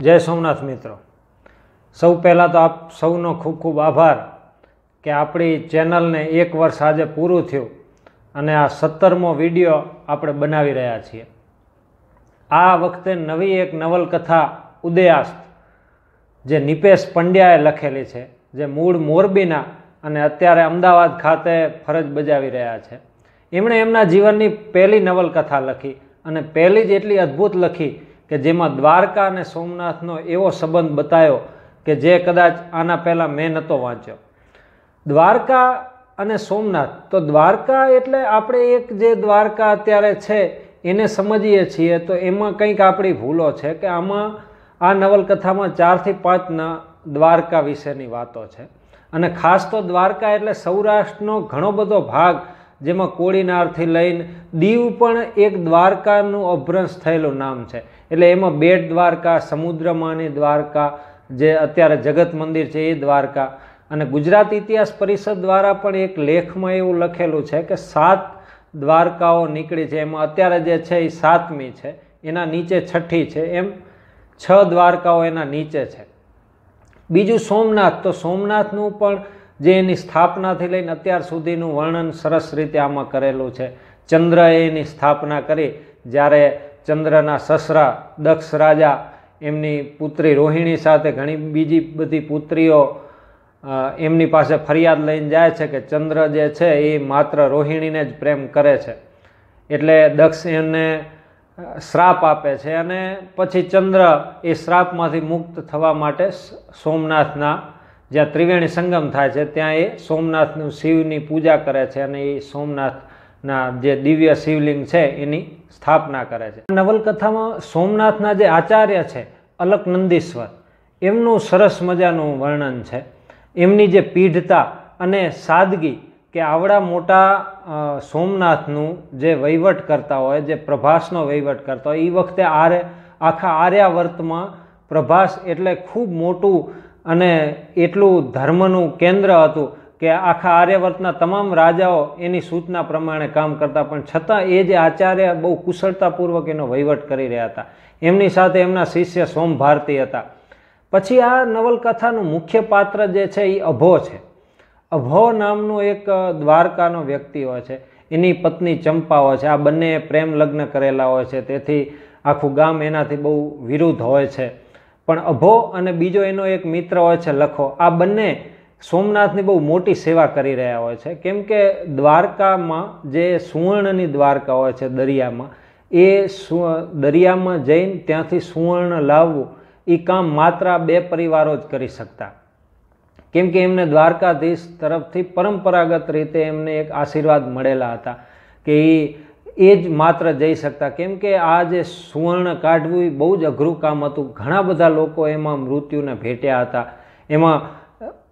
જય સોમનાથ મિત્રો. સૌ પહેલાં તો આપ સૌનો ખૂબ ખૂબ આભાર કે આપણી ચેનલને એક વર્ષ આજે પૂરું થયું અને આ સત્તરમો વીડિયો આપણે બનાવી રહ્યા છીએ. આ વખતે નવી એક નવલકથા ઉદયાસ્ત, જે નિપેશ પંડ્યાએ લખેલી છે, જે મૂળ મોરબીના અને અત્યારે અમદાવાદ ખાતે ફરજ બજાવી રહ્યા છે. એમણે એમના જીવનની પહેલી નવલકથા લખી અને પહેલી જ એટલી અદ્ભુત લખી કે જેમાં દ્વારકા અને સોમનાથનો એવો સંબંધ બતાવ્યો કે જે કદાચ આના પહેલાં મેં નહોતો વાંચ્યો. દ્વારકા અને સોમનાથ, તો દ્વારકા એટલે આપણે એક જે દ્વારકા અત્યારે છે, એને સમજીએ છીએ, તો એમાં કંઈક આપણી ભૂલો છે કે આમાં આ નવલકથામાં ચારથી પાંચના દ્વારકા વિશેની વાતો છે. અને ખાસ તો દ્વારકા એટલે સૌરાષ્ટ્રનો ઘણો બધો ભાગ જેમાં કોળીનારથી લઈને દીવ પણ એક દ્વારકાનું અભ્રંશ થયેલું નામ છે. એટલે એમાં બેટ દ્વારકા, સમુદ્રમાની દ્વારકા, જે અત્યારે જગત મંદિર છે એ દ્વારકા. અને ગુજરાત ઇતિહાસ પરિષદ દ્વારા પણ એક લેખમાં એવું લખેલું છે કે સાત દ્વારકાઓ નીકળી છે. એમાં અત્યારે જે છે એ સાતમી છે. એના નીચે છઠ્ઠી છે. એમ છ દ્વારકાઓ એના નીચે છે. બીજું સોમનાથ. તો સોમનાથનું પણ જે એની સ્થાપનાથી લઈને અત્યાર સુધીનું વર્ણન સરસ રીતે આમાં કરેલું છે. ચંદ્રએ એની સ્થાપના કરી જ્યારે ચંદ્રના સસરા દક્ષ રાજા એમની પુત્રી રોહિણી સાથે ઘણી બીજી બધી પુત્રીઓ એમની પાસે ફરિયાદ લઈને જાય છે કે ચંદ્ર જે છે એ માત્ર રોહિણીને જ પ્રેમ કરે છે. એટલે દક્ષ એને શ્રાપ આપે છે અને પછી ચંદ્ર એ શ્રાપમાંથી મુક્ત થવા માટે સોમનાથના જ્યાં ત્રિવેણી સંગમ થાય છે, ત્યાં એ સોમનાથનું શિવની પૂજા કરે છે અને એ સોમનાથના જે દિવ્ય શિવલિંગ છે, એની સ્થાપના કરે છે. નવલકથામાં સોમનાથના જે આચાર્ય છે, અલકનંદીશ્વર, એમનું સરસ મજાનું વર્ણન છે. એમની જે પીઢતા અને સાદગી કે આવડા મોટા સોમનાથનું જે વહીવટ કરતા હોય, જે પ્રભાસનો વહીવટ કરતા હોય એ વખતે આરે, આખા આર્યાવર્તમાં પ્રભાસ એટલે ખૂબ મોટું અને એટલું ધર્મનું કેન્દ્ર હતું કે આખા આર્યવર્તના તમામ રાજાઓ એની સૂચના પ્રમાણે કામ કરતા, પણ છતાં એ જે આચાર્ય બહુ કુશળતાપૂર્વક એનો વહીવટ કરી રહ્યા હતા. એમની સાથે એમના શિષ્ય સોમ ભારતી હતા. પછી આ નવલકથાનું મુખ્ય પાત્ર જે છે એ અભો છે. અભો નામનું એક દ્વારકાનો વ્યક્તિ હોય છે. એની પત્ની ચંપા હોય છે. આ બંને પ્રેમ લગ્ન કરેલા હોય છે. તેથી આખું ગામ એનાથી બહુ વિરુદ્ધ હોય છે. પણ અભો અને બીજો એનો એક મિત્ર હોય છે લખો, આ બંને સોમનાથની બહુ મોટી સેવા કરી રહ્યા હોય છે. કેમ કે દ્વારકામાં જે સુવર્ણની દ્વારકા હોય છે દરિયામાં, એ દરિયામાં જઈને ત્યાંથી સુવર્ણ લાવવું એ કામ માત્ર બે પરિવારો જ કરી શકતા. કેમ કે એમને દ્વારકાધીશ તરફથી પરંપરાગત રીતે એમને એક આશીર્વાદ મળેલા હતા કે એ એ જ માત્ર જઈ શકતા. કેમ કે આ જે સુવર્ણ કાઢવું એ બહુ જ અઘરું કામ હતું. ઘણા બધા લોકો એમાં મૃત્યુને ભેટ્યા હતા. એમાં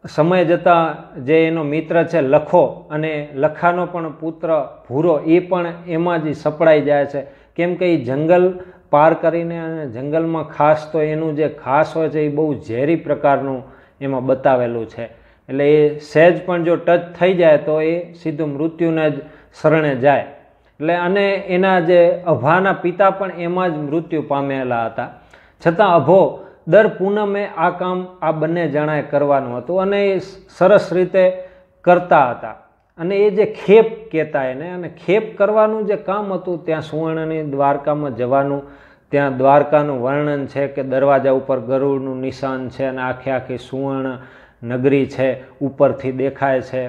સમય જતાં જે એનો મિત્ર છે લખો અને લખાનો પણ પુત્ર ભૂરો, એ પણ એમાં જ સપડાઈ જાય છે. કેમ કે એ જંગલ પાર કરીને અને જંગલમાં ખાસ તો એનું જે ખાસ હોય છે એ બહુ ઝેરી પ્રકારનું એમાં બતાવેલું છે. એટલે એ સહેજ પણ જો ટચ થઈ જાય તો એ સીધું મૃત્યુને જ શરણે જાય. એટલે અને એના જે અભાના પિતા પણ એમાં જ મૃત્યુ પામેલા હતા. છતાં અભો, દર પૂનમે આ કામ આ બંને જણાએ કરવાનું હતું અને એ સરસ રીતે કરતા હતા. અને એ જે ખેપ કહેતા એને, અને ખેપ કરવાનું જે કામ હતું ત્યાં સુવર્ણની દ્વારકામાં જવાનું, ત્યાં દ્વારકાનું વર્ણન છે કે દરવાજા ઉપર ગરુડનું નિશાન છે અને આખે આખી સુવર્ણ નગરી છે, ઉપરથી દેખાય છે.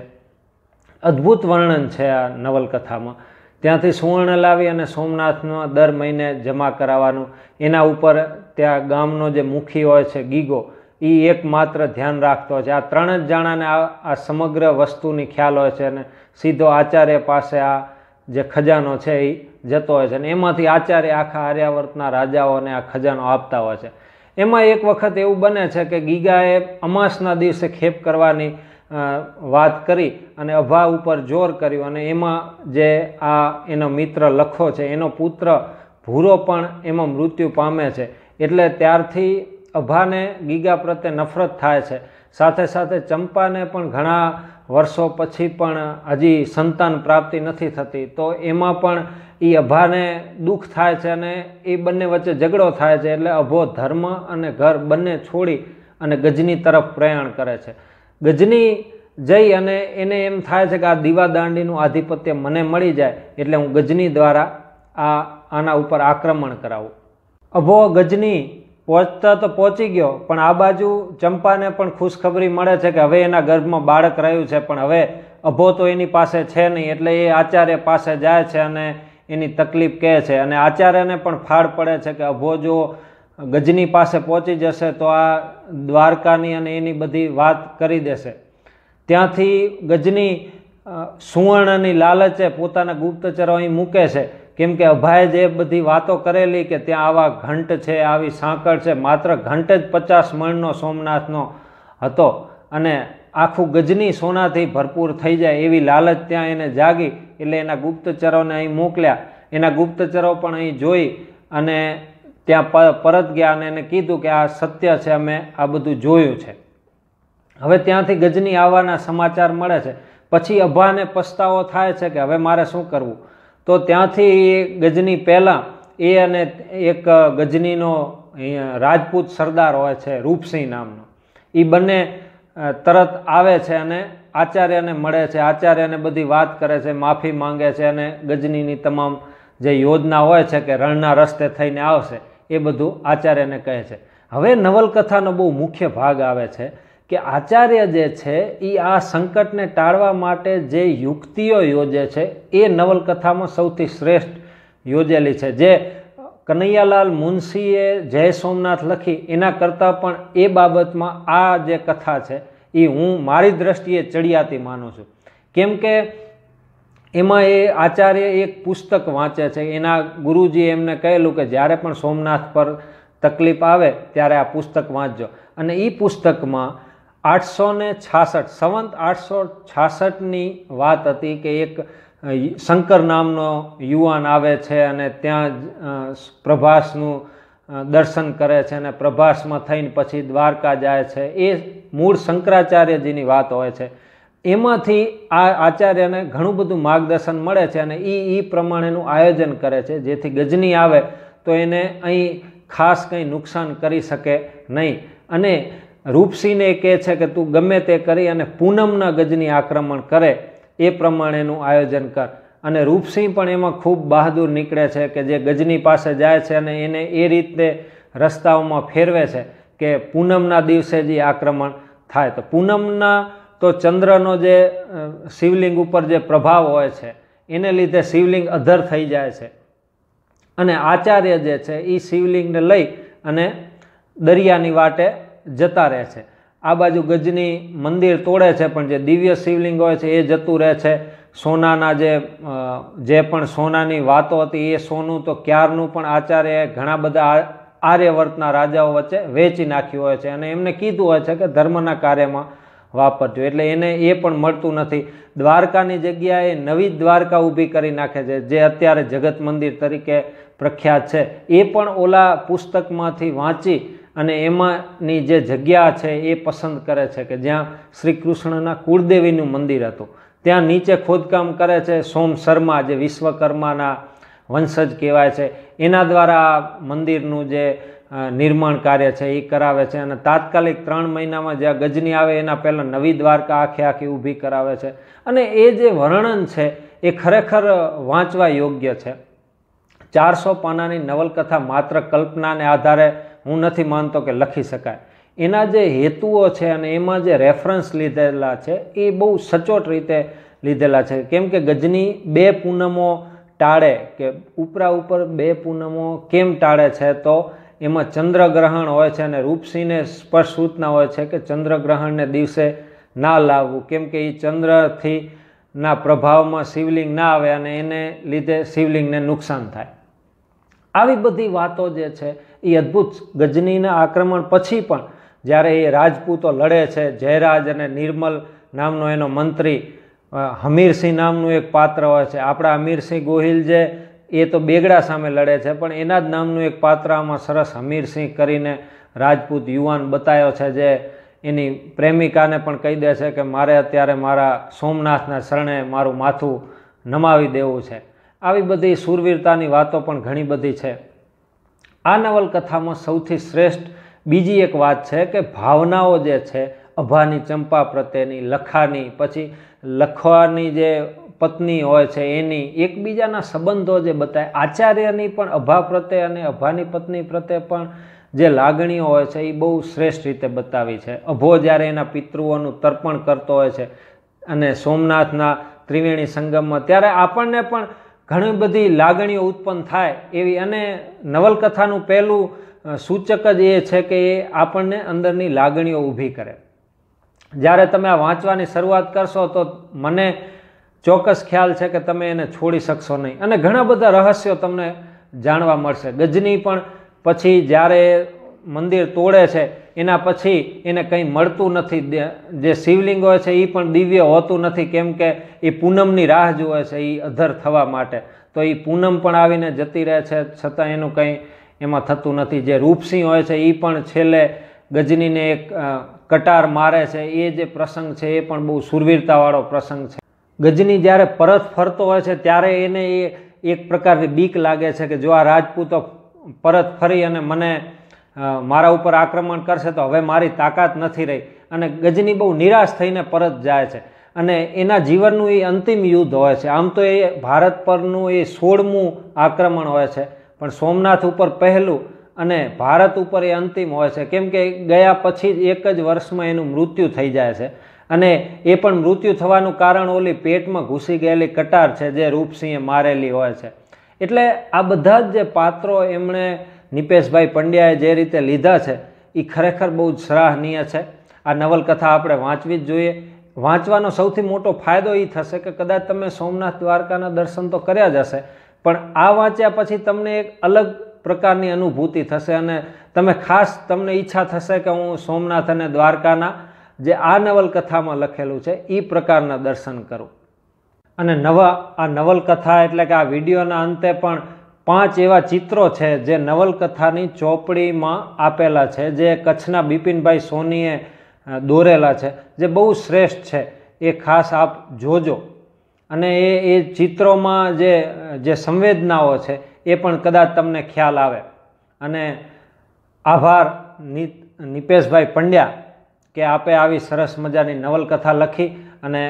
અદ્ભુત વર્ણન છે આ નવલકથામાં. ત્યાંથી સુવર્ણ લાવી અને સોમનાથનો દર મહિને જમા કરાવવાનું. એના ઉપર ત્યાં ગામનો જે મુખી હોય છે, ગીગો એ એકમાત્ર ધ્યાન રાખતો હોય છે. આ ત્રણ જ જણાને આ સમગ્ર વસ્તુની ખ્યાલ હોય છે અને સીધો આચાર્ય પાસે આ જે ખજાનો છે એ જતો હોય છે અને એમાંથી આચાર્ય આખા આર્યાવર્તના રાજાઓને આ ખજાનો આપતા હોય છે. એમાં એક વખત એવું બને છે કે ગીગાએ અમાસના દિવસે ખેપ કરવાની વાત કરી અને અભા ઉપર જોર કર્યું અને એમાં જે આ એનો મિત્ર લખો છે, એનો પુત્ર ભૂરો પણ એમાં મૃત્યુ પામે છે. એટલે ત્યારથી અભાને ગીગા પ્રત્યે નફરત થાય છે. સાથે સાથે ચંપાને પણ ઘણા વર્ષો પછી પણ હજી સંતાન પ્રાપ્તિ નથી થતી. તો એમાં પણ એ અભાને દુઃખ થાય છે અને એ બંને વચ્ચે ઝઘડો થાય છે. એટલે અભો ધર્મ અને ઘર બંને છોડી અને ગજની તરફ પ્રયાણ કરે છે. ગજની જઈ અને એને એમ થાય છે કે આ દીવાદાંડીનું આધિપત્ય મને મળી જાય એટલે હું ગજની દ્વારા આ આના ઉપર આક્રમણ કરાવું. અભો ગજની પહોંચતા તો પહોંચી ગયો, પણ આ બાજુ ચંપાને પણ ખુશખબરી મળે છે કે હવે એના ગર્ભમાં બાળક રહ્યું છે, પણ હવે અભો તો એની પાસે છે નહીં, એટલે એ આચાર્ય પાસે જાય છે અને એની તકલીફ કહે છે. અને આચાર્યને પણ ફાળ પડે છે કે અભો જો ગજની પાસે પહોંચી જશે તો આ દ્વારકાની અને એની બધી વાત કરી દેશે. ત્યાંથી ગજની સુવર્ણની લાલચે પોતાના ગુપ્તચરો અહીં મૂકે છે. કેમ કે અભાએ જે બધી વાતો કરેલી કે ત્યાં આવા ઘંટ છે, આવી સાંકળ છે, માત્ર ઘંટ જ પચાસ મણનો સોમનાથનો હતો અને આખું ગજની સોનાથી ભરપૂર થઈ જાય એવી લાલચ ત્યાં એને જાગી એટલે એના ગુપ્તચરોને અહીં મોકલ્યા. એના ગુપ્તચરો પણ અહીં જોઈ અને ત્યાં પરત ગયા અને એને કીધું કે આ સત્ય છે, અમે આ બધું જોયું છે. હવે ત્યાંથી ગજની આવવાના સમાચાર મળે છે. પછી અભાને પસ્તાવો થાય છે કે હવે મારે શું કરવું? તો ત્યાંથી ગજની પહેલાં એ અને એક ગજનીનો રાજપૂત સરદાર હોય છે, રૂપસિંહ નામનો. એ બંને તરત આવે છે અને આચાર્યને મળે છે. આચાર્યને બધી વાત કરે છે, માફી માંગે છે અને ગજનીની તમામ જે યોજના હોય છે કે રણના રસ્તે થઈને આવશે એ બધું આચાર્યને કહે છે. હવે નવલકથાનો બહુ મુખ્ય ભાગ આવે છે કે આચાર્ય જે છે એ આ સંકટને ટાળવા માટે જે યુક્તિઓ યોજે છે, એ નવલકથામાં સૌથી શ્રેષ્ઠ યોજેલી છે. જે કનૈયાલાલ મુનશીએ જય સોમનાથ લખી, એના કરતાં પણ એ બાબતમાં આ જે કથા છે એ હું મારી દ્રષ્ટિએ ચડિયાતી માનું છું. કેમ કે એમાં એ આચાર્ય એક પુસ્તક વાંચે છે. એના ગુરુજીએ એમને કહેલું કે જ્યારે પણ સોમનાથ પર તકલીફ આવે ત્યારે આ પુસ્તક વાંચજો. અને એ પુસ્તકમાં આઠસો ને છાસઠ, સંવંત આઠસો છાસઠની વાત હતી કે એક શંકર નામનો યુવાન આવે છે અને ત્યાં પ્રભાસનું દર્શન કરે છે અને પ્રભાસમાં થઈને પછી દ્વારકા જાય છે. એ મૂળ શંકરાચાર્યજીની વાત હોય છે. એમાંથી આ આચાર્યને ઘણું બધું માર્ગદર્શન મળે છે અને એ એ પ્રમાણેનું આયોજન કરે છે. જેથી ગજની આવે તો એને અહીં ખાસ કંઈ નુકસાન કરી શકે નહીં. અને રૂપસિંહને કહે છે કે તું ગમે તે કરી અને પૂનમના ગજની આક્રમણ કરે એ પ્રમાણેનું આયોજન કર. અને રૂપસિંહ પણ એમાં ખૂબ બહાદુર નીકળે છે કે જે ગજની પાસે જાય છે અને એને એ રીતે રસ્તાઓમાં ફેરવે છે કે પૂનમના દિવસે જે આક્રમણ થાય. તો પૂનમના તો ચંદ્રનો જે શિવલિંગ ઉપર જે પ્રભાવ હોય છે, એને લીધે શિવલિંગ અધર થઈ જાય છે. અને આચાર્ય જે છે એ શિવલિંગને લઈ અને દરિયાની વાટે જતા રહે છે. આ બાજુ ગજની મંદિર તોડે છે, પણ જે દિવ્ય શિવલિંગ હોય છે, એ જતું રહે છે. સોનાના જે જે પણ સોનાની વાતો હતી, એ સોનું તો ક્યારનું પણ આચાર્યએ ઘણા બધા આર્યવર્તના રાજાઓ વચ્ચે વેચી નાખ્યું હોય છે. અને એમને કીધું હોય છે કે ધર્મના કાર્યમાં વાપરજો. એટલે એને એ પણ મળતું નથી. દ્વારકાની જગ્યાએ નવી દ્વારકા ઊભી કરી નાખે છે, જે અત્યારે જગત મંદિર તરીકે પ્રખ્યાત છે. એ પણ ઓલા પુસ્તકમાંથી વાંચી અને એમાંની જે જગ્યા છે એ પસંદ કરે છે કે જ્યાં શ્રી કૃષ્ણના કુળદેવીનું મંદિર હતું. ત્યાં નીચે ખોદકામ કરે છે સોમ શર્મા, જે વિશ્વકર્માના વંશજ કહેવાય છે. એના દ્વારા મંદિરનું જે નિર્માણ કાર્ય છે એ કરાવે છે અને તાત્કાલિક ત્રણ મહિનામાં જ્યાં ગજની આવે, એના પહેલાં નવી દ્વારકા આખે આખી ઊભી કરાવે છે. અને એ જે વર્ણન છે, એ ખરેખર વાંચવા યોગ્ય છે. ચારસો પાનાની નવલકથા માત્ર કલ્પનાને આધારે હું નથી માનતો કે લખી શકાય. એના જે હેતુઓ છે અને એમાં જે રેફરન્સ લીધેલા છે, એ બહુ સચોટ રીતે લીધેલા છે. કેમ કે ગજની બે પૂનમો ટાળે કે ઉપરા ઉપર બે પૂનમો કેમ ટાળે છે, તો એમાં ચંદ્રગ્રહણ હોય છે અને રૂપસિંહને સ્પષ્ટ સૂચના હોય છે કે ચંદ્રગ્રહણને દિવસે ના લાવવું. કેમ કે એ ચંદ્રથી ના પ્રભાવમાં શિવલિંગ ના આવે અને એને લીધે શિવલિંગને નુકસાન થાય. આવી બધી વાતો જે છે એ અદ્ભુત ગજનીના આક્રમણ પછી પણ જ્યારે એ રાજપૂતો લડે છે, જયરાજ અને નિર્મલ નામનો એનો મંત્રી હમીરસિંહ નામનું એક પાત્ર હોય છે. આપણા હમીરસિંહ ગોહિલ જે એ તો બેગડા સામે લડે છે, પણ એના જ નામનું એક પાત્ર આમાં સરસ હમીરસિંહ કરીને રાજપૂત યુવાન બતાવ્યો છે, જે એની પ્રેમિકાને પણ કહી દે છે કે મારે અત્યારે મારા સોમનાથના શરણે મારું માથું નમાવી દેવું છે. આવી બધી શૂરવીરતાની વાતો પણ ઘણી બધી છે. આ નવલકથામાં સૌથી શ્રેષ્ઠ બીજી એક વાત છે કે ભાવનાઓ જે છે, અભાની ચંપા પ્રત્યેની, લખાની, પછી લખવાની જે પત્ની હોય છે, એની એકબીજાના સંબંધો જે બતાવે આચાર્યની પણ, અભા પ્રત્યે અને અભાની પત્ની પ્રત્યે પણ જે લાગણીઓ હોય છે, એ બહુ શ્રેષ્ઠ રીતે બતાવી છે. અભો જ્યારે એના પિતૃઓનું તર્પણ કરતો હોય છે અને સોમનાથના ત્રિવેણી સંગમમાં, ત્યારે આપણને પણ ઘણી બધી લાગણીઓ ઉત્પન્ન થાય એવી અને નવલકથાનું પહેલું સૂચક જ એ છે કે એ આપણને અંદરની લાગણીઓ ઊભી કરે. જ્યારે તમે આ વાંચવાની શરૂઆત કરશો તો મને ચોક્કસ ખ્યાલ છે કે તમે એને છોડી શકશો નહીં. અને ઘણા બધા રહસ્યો તમને જાણવા મળશે. ગજની પણ પછી જ્યારે મંદિર તોડે છે, એના પછી એને કંઈ મળતું નથી. જે શિવલિંગ હોય છે એ પણ દિવ્ય હોતું નથી. કેમ કે એ પૂનમની રાહ જુએ છે એ અધર થવા માટે. તો એ પૂનમ પણ આવીને જતી રહે છે, છતાં એનું કંઈ એમાં થતું નથી. જે રૂપસિંહ હોય છે એ પણ છેલ્લે ગજનીને એક કટાર મારે છે. એ જે પ્રસંગ છે, એ પણ બહુ સુરવીરતાવાળો પ્રસંગ છે. ગજની જ્યારે પરત ફરતો હોય છે, ત્યારે એને એ એક પ્રકારની બીક લાગે છે કે જો આ રાજપૂતો પરત ફરી અને મને મારા ઉપર આક્રમણ કરશે તો હવે મારી તાકાત નથી રહી. અને ગજની બહુ નિરાશ થઈને પરત જાય છે. અને એના જીવનનું એ અંતિમ યુદ્ધ હોય છે. આમ તો એ ભારત પરનું એ સોળમું આક્રમણ હોય છે. પણ સોમનાથ ઉપર પહેલું અને ભારત ઉપર એ અંતિમ હોય છે. કેમ કે ગયા પછી એક જ વર્ષમાં એનું મૃત્યુ થઈ જાય છે. અને એ પણ મૃત્યુ થવાનું કારણ ઓલી પેટમાં ઘૂસી ગયેલી કટાર છે જે રૂપસિંહે મારેલી હોય છે. એટલે આ બધા જ જે પાત્રો એમણે નિપેશભાઈ પંડ્યાએ જે રીતે લીધા છે એ ખરેખર બહુ જ સરાહનીય છે. આ નવલકથા આપણે વાંચવી જ જોઈએ. વાંચવાનો સૌથી મોટો ફાયદો એ થશે કે કદાચ તમે સોમનાથ દ્વારકાના દર્શન તો કર્યા જ હશે, પણ આ વાંચ્યા પછી તમને એક અલગ પ્રકારની અનુભૂતિ થશે અને તમે ખાસ તમને ઈચ્છા થશે કે હું સોમનાથ અને દ્વારકાના જે આ નવલકથામાં લખેલું છે એ પ્રકારના દર્શન કરું. અને નવા, આ નવલકથા એટલે કે આ વિડીયોના અંતે પણ પાંચ એવા ચિત્રો છે જે નવલકથાની ચોપડીમાં આપેલા છે, જે કચ્છના બિપિનભાઈ સોનીએ દોરેલા છે, જે બહુ શ્રેષ્ઠ છે. એ ખાસ આપ જોજો. અને એ એ ચિત્રોમાં જે જે સંવેદનાઓ છે, એ પણ કદાચ તમને ખ્યાલ આવે. અને આભાર નિપેશભાઈ પંડ્યા. કે આપે આવી સરસ મજાની નવલકથા લખી અને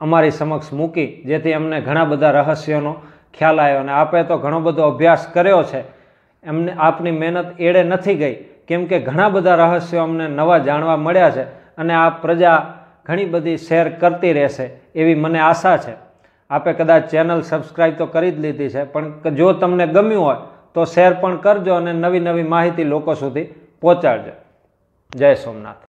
અમારી સમક્ષ મૂકી, જેથી અમને ઘણા બધા રહસ્યોનો ખ્યાલ આવ્યો. અને આપે તો ઘણો બધો અભ્યાસ કર્યો છે. એમને, આપની મહેનત એડે નથી ગઈ, કેમ કે ઘણા બધા રહસ્યો અમને નવા જાણવા મળ્યા છે અને આ પ્રજા ઘણી બધી શેર કરતી રહેશે એવી મને આશા છે. આપે કદાચ ચેનલ સબસ્ક્રાઈબ તો કરી જ લીધી છે, પણ જો તમને ગમ્યું હોય તો શેર પણ કરજો અને નવી નવી માહિતી લોકો સુધી પહોંચાડજો. જય સોમનાથ.